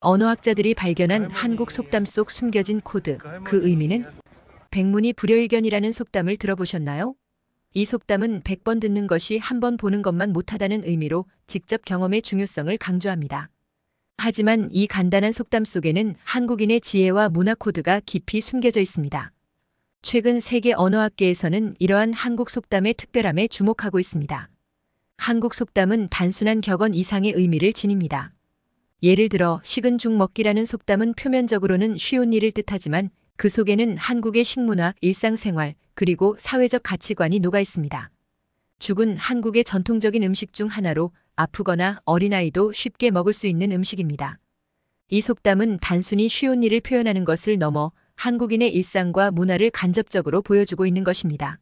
언어학자들이 발견한 한국 속담 속 숨겨진 코드. 그 의미는 백문이 불여일견이라는 속담을 들어보셨나요? 이 속담은 100번 듣는 것이 한 번 보는 것만 못하다는 의미로 직접 경험의 중요성을 강조합니다. 하지만 이 간단한 속담 속에는 한국인의 지혜와 문화 코드가 깊이 숨겨져 있습니다. 최근 세계 언어학계에서는 이러한 한국 속담의 특별함에 주목하고 있습니다. 한국 속담은 단순한 격언 이상의 의미를 지닙니다. 예를 들어 식은 죽 먹기라는 속담은 표면적으로는 쉬운 일을 뜻하지만 그 속에는 한국의 식문화, 일상생활, 그리고 사회적 가치관이 녹아 있습니다. 죽은 한국의 전통적인 음식 중 하나로 아프거나 어린아이도 쉽게 먹을 수 있는 음식입니다. 이 속담은 단순히 쉬운 일을 표현하는 것을 넘어 한국인의 일상과 문화를 간접적으로 보여주고 있는 것입니다.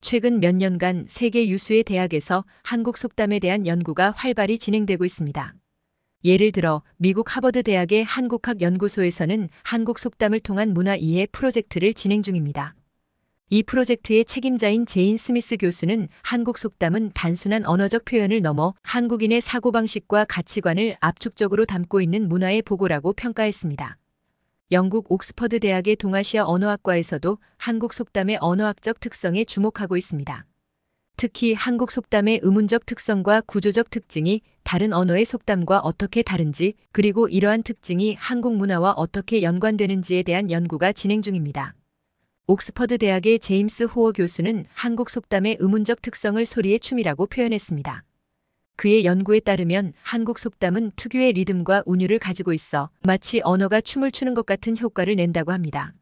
최근 몇 년간 세계 유수의 대학에서 한국 속담에 대한 연구가 활발히 진행되고 있습니다. 예를 들어 미국 하버드 대학의 한국학 연구소에서는 한국 속담을 통한 문화 이해 프로젝트를 진행 중입니다. 이 프로젝트의 책임자인 제인 스미스 교수는 한국 속담은 단순한 언어적 표현을 넘어 한국인의 사고방식과 가치관을 압축적으로 담고 있는 문화의 보고라고 평가했습니다. 영국 옥스퍼드 대학의 동아시아 언어학과에서도 한국 속담의 언어학적 특성에 주목하고 있습니다. 특히 한국 속담의 의문적 특성과 구조적 특징이 다른 언어의 속담과 어떻게 다른지, 그리고 이러한 특징이 한국 문화와 어떻게 연관되는지에 대한 연구가 진행 중입니다. 옥스퍼드 대학의 제임스 호어 교수는 한국 속담의 의문적 특성을 소리의 춤이라고 표현했습니다. 그의 연구에 따르면 한국 속담은 특유의 리듬과 운율을 가지고 있어 마치 언어가 춤을 추는 것 같은 효과를 낸다고 합니다.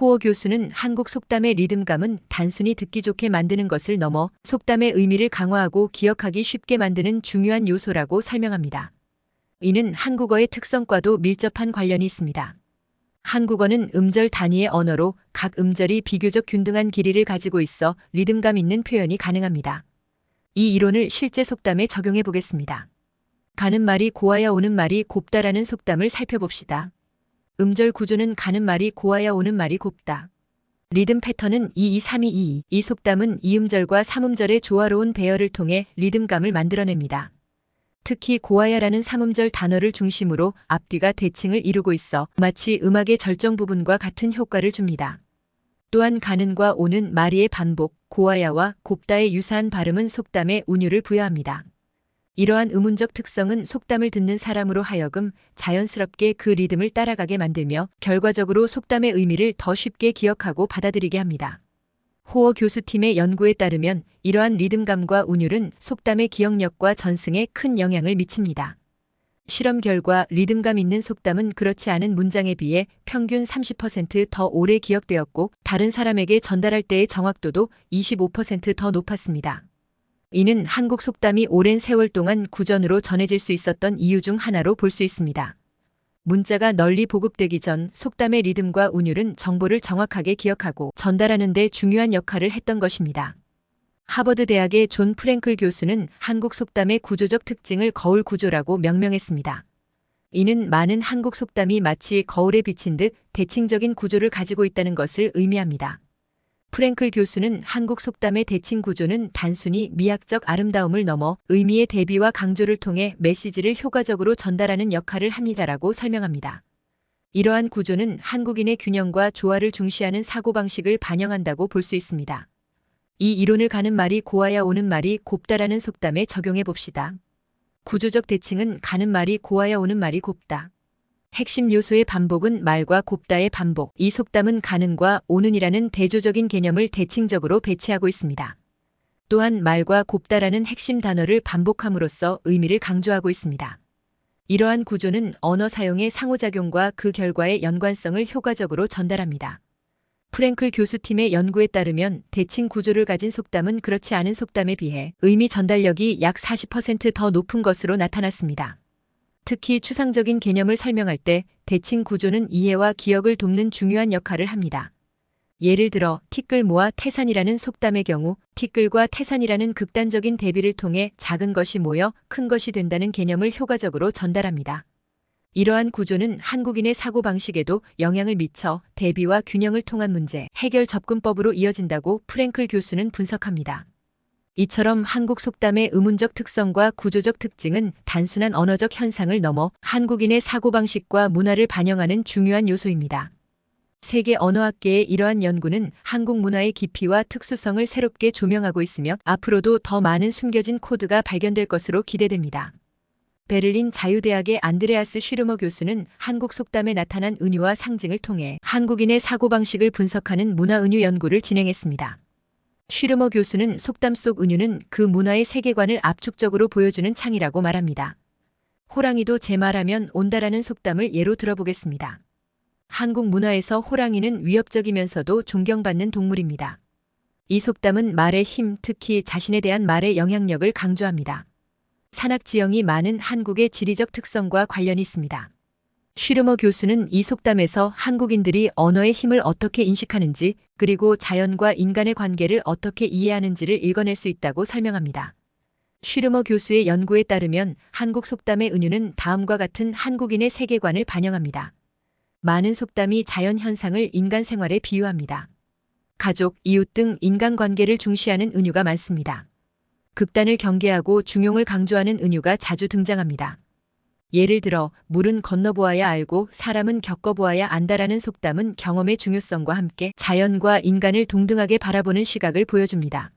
호어 교수는 한국 속담의 리듬감은 단순히 듣기 좋게 만드는 것을 넘어 속담의 의미를 강화하고 기억하기 쉽게 만드는 중요한 요소라고 설명합니다. 이는 한국어의 특성과도 밀접한 관련이 있습니다. 한국어는 음절 단위의 언어로 각 음절이 비교적 균등한 길이를 가지고 있어 리듬감 있는 표현이 가능합니다. 이 이론을 실제 속담에 적용해 보겠습니다. 가는 말이 고와야 오는 말이 곱다라는 속담을 살펴봅시다. 음절 구조는 가는 말이 고와야 오는 말이 곱다. 리듬 패턴은 2, 2, 3, 2, 2. 이 속담은 이음절과 삼음절의 조화로운 배열을 통해 리듬감을 만들어냅니다. 특히 고와야라는 삼음절 단어를 중심으로 앞뒤가 대칭을 이루고 있어 마치 음악의 절정 부분과 같은 효과를 줍니다. 또한 가는과 오는 마리의 반복, 고와야와 곱다의 유사한 발음은 속담에 운율을 부여합니다. 이러한 의문적 특성은 속담을 듣는 사람으로 하여금 자연스럽게 그 리듬을 따라가게 만들며 결과적으로 속담의 의미를 더 쉽게 기억하고 받아들이게 합니다. 호어 교수팀의 연구에 따르면 이러한 리듬감과 운율은 속담의 기억력과 전승에 큰 영향을 미칩니다. 실험 결과 리듬감 있는 속담은 그렇지 않은 문장에 비해 평균 30%더 오래 기억되었고 다른 사람에게 전달할 때의 정확도도 25%더 높았습니다. 이는 한국 속담이 오랜 세월 동안 구전으로 전해질 수 있었던 이유 중 하나로 볼 수 있습니다. 문자가 널리 보급되기 전 속담의 리듬과 운율은 정보를 정확하게 기억하고 전달하는 데 중요한 역할을 했던 것입니다. 하버드 대학의 존 프랭클 교수는 한국 속담의 구조적 특징을 거울 구조라고 명명했습니다. 이는 많은 한국 속담이 마치 거울에 비친 듯 대칭적인 구조를 가지고 있다는 것을 의미합니다. 프랭클 교수는 한국 속담의 대칭 구조는 단순히 미학적 아름다움을 넘어 의미의 대비와 강조를 통해 메시지를 효과적으로 전달하는 역할을 합니다라고 설명합니다. 이러한 구조는 한국인의 균형과 조화를 중시하는 사고방식을 반영한다고 볼 수 있습니다. 이 이론을 가는 말이 고와야 오는 말이 곱다라는 속담에 적용해 봅시다. 구조적 대칭은 가는 말이 고와야 오는 말이 곱다. 핵심 요소의 반복은 말과 곱다의 반복. 이 속담은 가는과 오는이라는 대조적인 개념을 대칭적으로 배치하고 있습니다. 또한 말과 곱다라는 핵심 단어를 반복함으로써 의미를 강조하고 있습니다. 이러한 구조는 언어 사용의 상호작용과 그 결과의 연관성을 효과적으로 전달합니다. 프랭클 교수팀의 연구에 따르면 대칭 구조를 가진 속담은 그렇지 않은 속담에 비해 의미 전달력이 약 40%더 높은 것으로 나타났습니다. 특히 추상적인 개념을 설명할 때 대칭 구조는 이해와 기억을 돕는 중요한 역할을 합니다. 예를 들어 티끌 모아 태산이라는 속담의 경우 티끌과 태산이라는 극단적인 대비를 통해 작은 것이 모여 큰 것이 된다는 개념을 효과적으로 전달합니다. 이러한 구조는 한국인의 사고방식에도 영향을 미쳐 대비와 균형을 통한 문제, 해결 접근법으로 이어진다고 프랭클 교수는 분석합니다. 이처럼 한국 속담의 의문적 특성과 구조적 특징은 단순한 언어적 현상을 넘어 한국인의 사고방식과 문화를 반영하는 중요한 요소입니다. 세계 언어학계의 이러한 연구는 한국 문화의 깊이와 특수성을 새롭게 조명하고 있으며 앞으로도 더 많은 숨겨진 코드가 발견될 것으로 기대됩니다. 베를린 자유대학의 안드레아스 슈르머 교수는 한국 속담에 나타난 은유와 상징을 통해 한국인의 사고방식을 분석하는 문화은유 연구를 진행했습니다. 슈르머 교수는 속담 속 은유는 그 문화의 세계관을 압축적으로 보여주는 창이라고 말합니다. 호랑이도 제 말하면 온다라는 속담을 예로 들어보겠습니다. 한국 문화에서 호랑이는 위협적이면서도 존경받는 동물입니다. 이 속담은 말의 힘, 특히 자신에 대한 말의 영향력을 강조합니다. 산악 지형이 많은 한국의 지리적 특성과 관련이 있습니다. 슈르머 교수는 이 속담에서 한국인들이 언어의 힘을 어떻게 인식하는지 그리고 자연과 인간의 관계를 어떻게 이해하는지를 읽어낼 수 있다고 설명합니다. 슈르머 교수의 연구에 따르면 한국 속담의 은유는 다음과 같은 한국인의 세계관을 반영합니다. 많은 속담이 자연 현상을 인간 생활에 비유합니다. 가족, 이웃 등 인간관계를 중시하는 은유가 많습니다. 극단을 경계하고 중용을 강조하는 은유가 자주 등장합니다. 예를 들어 물은 건너보아야 알고 사람은 겪어보아야 안다라는 속담은 경험의 중요성과 함께 자연과 인간을 동등하게 바라보는 시각을 보여줍니다.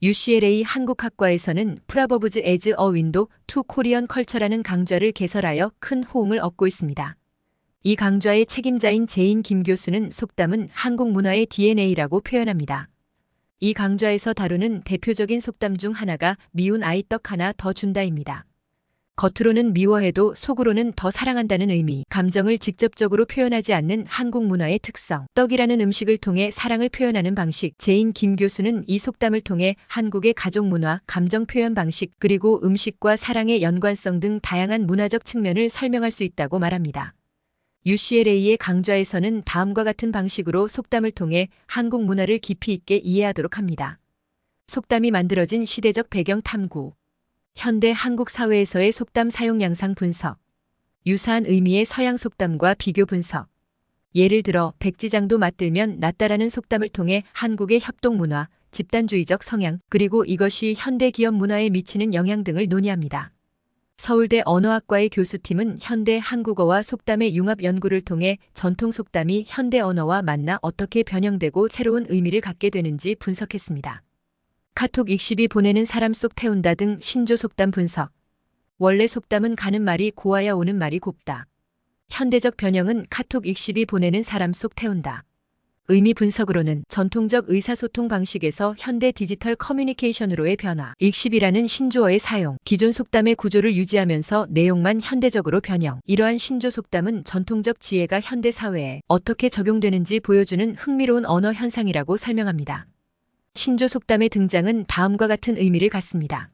UCLA 한국학과에서는 프라버브즈 에즈 어 윈도 투 코리언 컬처라는 강좌를 개설하여 큰 호응을 얻고 있습니다. 이 강좌의 책임자인 제인 김 교수는 속담은 한국 문화의 DNA라고 표현합니다. 이 강좌에서 다루는 대표적인 속담 중 하나가 미운 아이 떡 하나 더 준다입니다. 겉으로는 미워해도 속으로는 더 사랑한다는 의미, 감정을 직접적으로 표현하지 않는 한국 문화의 특성, 떡이라는 음식을 통해 사랑을 표현하는 방식, 제인 김 교수는 이 속담을 통해 한국의 가족 문화, 감정 표현 방식, 그리고 음식과 사랑의 연관성 등 다양한 문화적 측면을 설명할 수 있다고 말합니다. UCLA의 강좌에서는 다음과 같은 방식으로 속담을 통해 한국 문화를 깊이 있게 이해하도록 합니다. 속담이 만들어진 시대적 배경 탐구, 현대 한국 사회에서의 속담 사용 양상 분석, 유사한 의미의 서양 속담과 비교 분석. 예를 들어 백지장도 맞들면 낫다라는 속담을 통해 한국의 협동 문화, 집단주의적 성향, 그리고 이것이 현대 기업 문화에 미치는 영향 등을 논의합니다. 서울대 언어학과의 교수팀은 현대 한국어와 속담의 융합 연구를 통해 전통 속담이 현대 언어와 만나 어떻게 변형되고 새로운 의미를 갖게 되는지 분석했습니다. 카톡 익십이 보내는 사람 속 태운다 등 신조 속담 분석. 원래 속담은 가는 말이 고와야 오는 말이 곱다. 현대적 변형은 카톡 익십이 보내는 사람 속 태운다. 의미 분석으로는 전통적 의사소통 방식에서 현대 디지털 커뮤니케이션으로의 변화, 익십이라는 신조어의 사용, 기존 속담의 구조를 유지하면서 내용만 현대적으로 변형, 이러한 신조 속담은 전통적 지혜가 현대 사회에 어떻게 적용되는지 보여주는 흥미로운 언어 현상이라고 설명합니다. 신조 속담의 등장은 다음과 같은 의미를 갖습니다.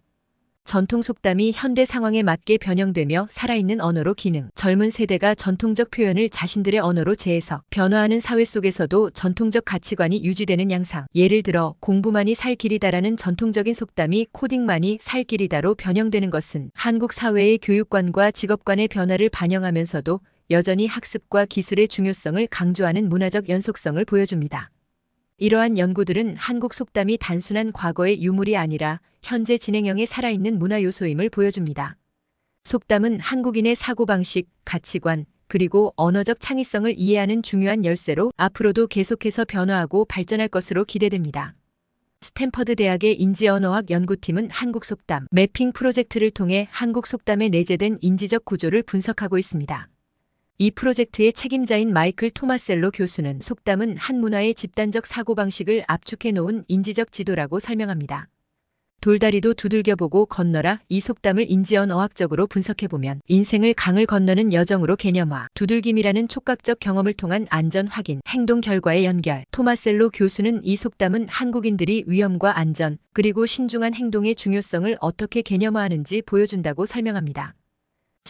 전통 속담이 현대 상황에 맞게 변형되며 살아있는 언어로 기능, 젊은 세대가 전통적 표현을 자신들의 언어로 재해석, 변화하는 사회 속에서도 전통적 가치관이 유지되는 양상. 예를 들어 공부만이 살 길이다라는 전통적인 속담이 코딩만이 살 길이다로 변형되는 것은 한국 사회의 교육관과 직업관의 변화를 반영하면서도 여전히 학습과 기술의 중요성을 강조하는 문화적 연속성을 보여줍니다. 이러한 연구들은 한국 속담이 단순한 과거의 유물이 아니라 현재 진행형에 살아있는 문화 요소임을 보여줍니다. 속담은 한국인의 사고방식, 가치관, 그리고 언어적 창의성을 이해하는 중요한 열쇠로 앞으로도 계속해서 변화하고 발전할 것으로 기대됩니다. 스탠퍼드 대학의 인지언어학 연구팀은 한국 속담 매핑 프로젝트를 통해 한국 속담에 내재된 인지적 구조를 분석하고 있습니다. 이 프로젝트의 책임자인 마이클 토마셀로 교수는 속담은 한 문화의 집단적 사고방식을 압축해 놓은 인지적 지도라고 설명합니다. 돌다리도 두들겨보고 건너라 이 속담을 인지언 어학적으로 분석해보면 인생을 강을 건너는 여정으로 개념화, 두들김이라는 촉각적 경험을 통한 안전 확인, 행동 결과의 연결. 토마셀로 교수는 이 속담은 한국인들이 위험과 안전, 그리고 신중한 행동의 중요성을 어떻게 개념화하는지 보여준다고 설명합니다.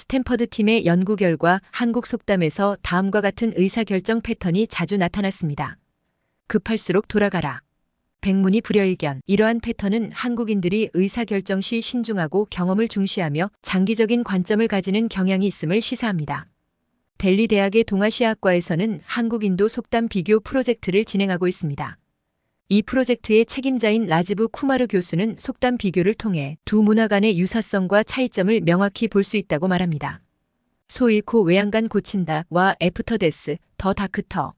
스탠퍼드 팀의 연구 결과 한국 속담에서 다음과 같은 의사결정 패턴이 자주 나타났습니다. 급할수록 돌아가라. 백문이 불여일견. 이러한 패턴은 한국인들이 의사결정 시 신중하고 경험을 중시하며 장기적인 관점을 가지는 경향이 있음을 시사합니다. 델리 대학의 동아시아학과에서는 한국인도 속담 비교 프로젝트를 진행하고 있습니다. 이 프로젝트의 책임자인 라지브 쿠마르 교수는 속담 비교를 통해 두 문화 간의 유사성과 차이점을 명확히 볼 수 있다고 말합니다. 소 잃고 외양간 고친다 와 애프터 데스, 더 다크터.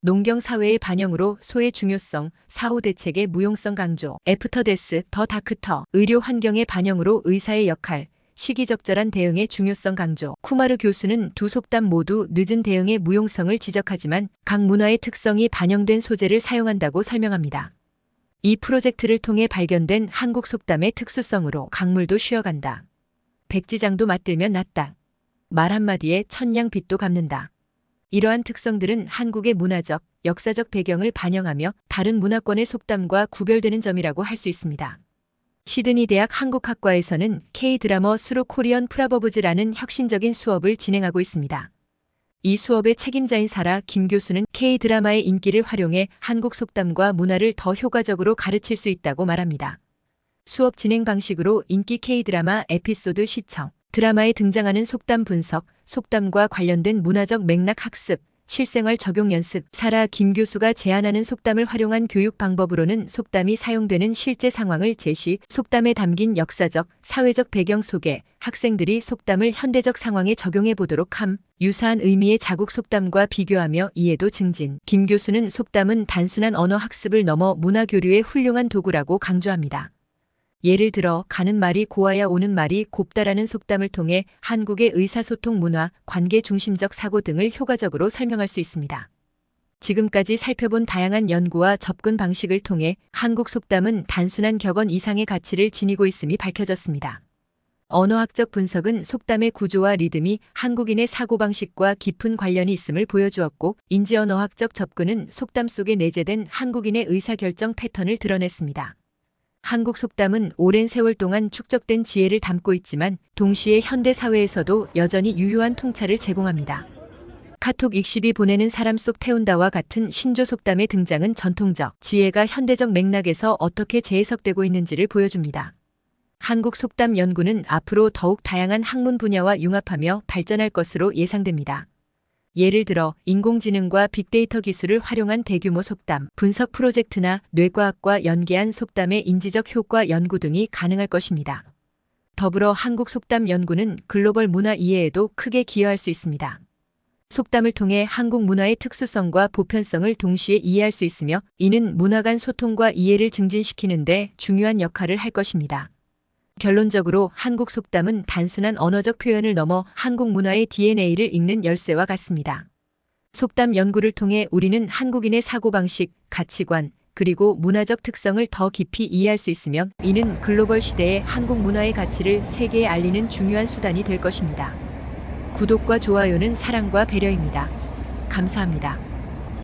농경 사회의 반영으로 소의 중요성, 사후 대책의 무용성 강조, 애프터 데스, 더 다크터. 의료 환경의 반영으로 의사의 역할, 시기적절한 대응의 중요성 강조. 쿠마르 교수는 두 속담 모두 늦은 대응의 무용성을 지적하지만 각 문화의 특성이 반영된 소재를 사용한다고 설명합니다. 이 프로젝트를 통해 발견된 한국 속담의 특수성으로 강물도 쉬어간다. 백지장도 맞들면 낫다. 말 한마디에 천냥 빚도 갚는다. 이러한 특성들은 한국의 문화적, 역사적 배경을 반영하며 다른 문화권의 속담과 구별되는 점이라고 할 수 있습니다. 시드니 대학 한국학과에서는 K-드라머 스루 코리언 프라버브즈라는 혁신적인 수업을 진행하고 있습니다. 이 수업의 책임자인 사라 김 교수는 K-드라마의 인기를 활용해 한국 속담과 문화를 더 효과적으로 가르칠 수 있다고 말합니다. 수업 진행 방식으로 인기 K-드라마 에피소드 시청, 드라마에 등장하는 속담 분석, 속담과 관련된 문화적 맥락 학습, 실생활 적용 연습, 사라 김 교수가 제안하는 속담을 활용한 교육 방법으로는 속담이 사용되는 실제 상황을 제시, 속담에 담긴 역사적, 사회적 배경 소개, 학생들이 속담을 현대적 상황에 적용해 보도록 함, 유사한 의미의 자국 속담과 비교하며 이해도 증진. 김 교수는 속담은 단순한 언어 학습을 넘어 문화 교류의 훌륭한 도구라고 강조합니다. 예를 들어 가는 말이 고와야 오는 말이 곱다라는 속담을 통해 한국의 의사소통 문화, 관계 중심적 사고 등을 효과적으로 설명할 수 있습니다. 지금까지 살펴본 다양한 연구와 접근 방식을 통해 한국 속담은 단순한 격언 이상의 가치를 지니고 있음이 밝혀졌습니다. 언어학적 분석은 속담의 구조와 리듬이 한국인의 사고방식과 깊은 관련이 있음을 보여주었고, 인지언어학적 접근은 속담 속에 내재된 한국인의 의사결정 패턴을 드러냈습니다. 한국 속담은 오랜 세월 동안 축적된 지혜를 담고 있지만 동시에 현대 사회에서도 여전히 유효한 통찰을 제공합니다. 카톡 익십이 보내는 사람 속 태운다와 같은 신조 속담의 등장은 전통적 지혜가 현대적 맥락에서 어떻게 재해석되고 있는지를 보여줍니다. 한국 속담 연구는 앞으로 더욱 다양한 학문 분야와 융합하며 발전할 것으로 예상됩니다. 예를 들어 인공지능과 빅데이터 기술을 활용한 대규모 속담 분석 프로젝트나 뇌과학과 연계한 속담의 인지적 효과 연구 등이 가능할 것입니다. 더불어 한국 속담 연구는 글로벌 문화 이해에도 크게 기여할 수 있습니다. 속담을 통해 한국 문화의 특수성과 보편성을 동시에 이해할 수 있으며 이는 문화 간 소통과 이해를 증진시키는 데 중요한 역할을 할 것입니다. 결론적으로 한국 속담은 단순한 언어적 표현을 넘어 한국 문화의 DNA를 읽는 열쇠와 같습니다. 속담 연구를 통해 우리는 한국인의 사고방식, 가치관, 그리고 문화적 특성을 더 깊이 이해할 수 있으며 이는 글로벌 시대의 한국 문화의 가치를 세계에 알리는 중요한 수단이 될 것입니다. 구독과 좋아요는 사랑과 배려입니다. 감사합니다.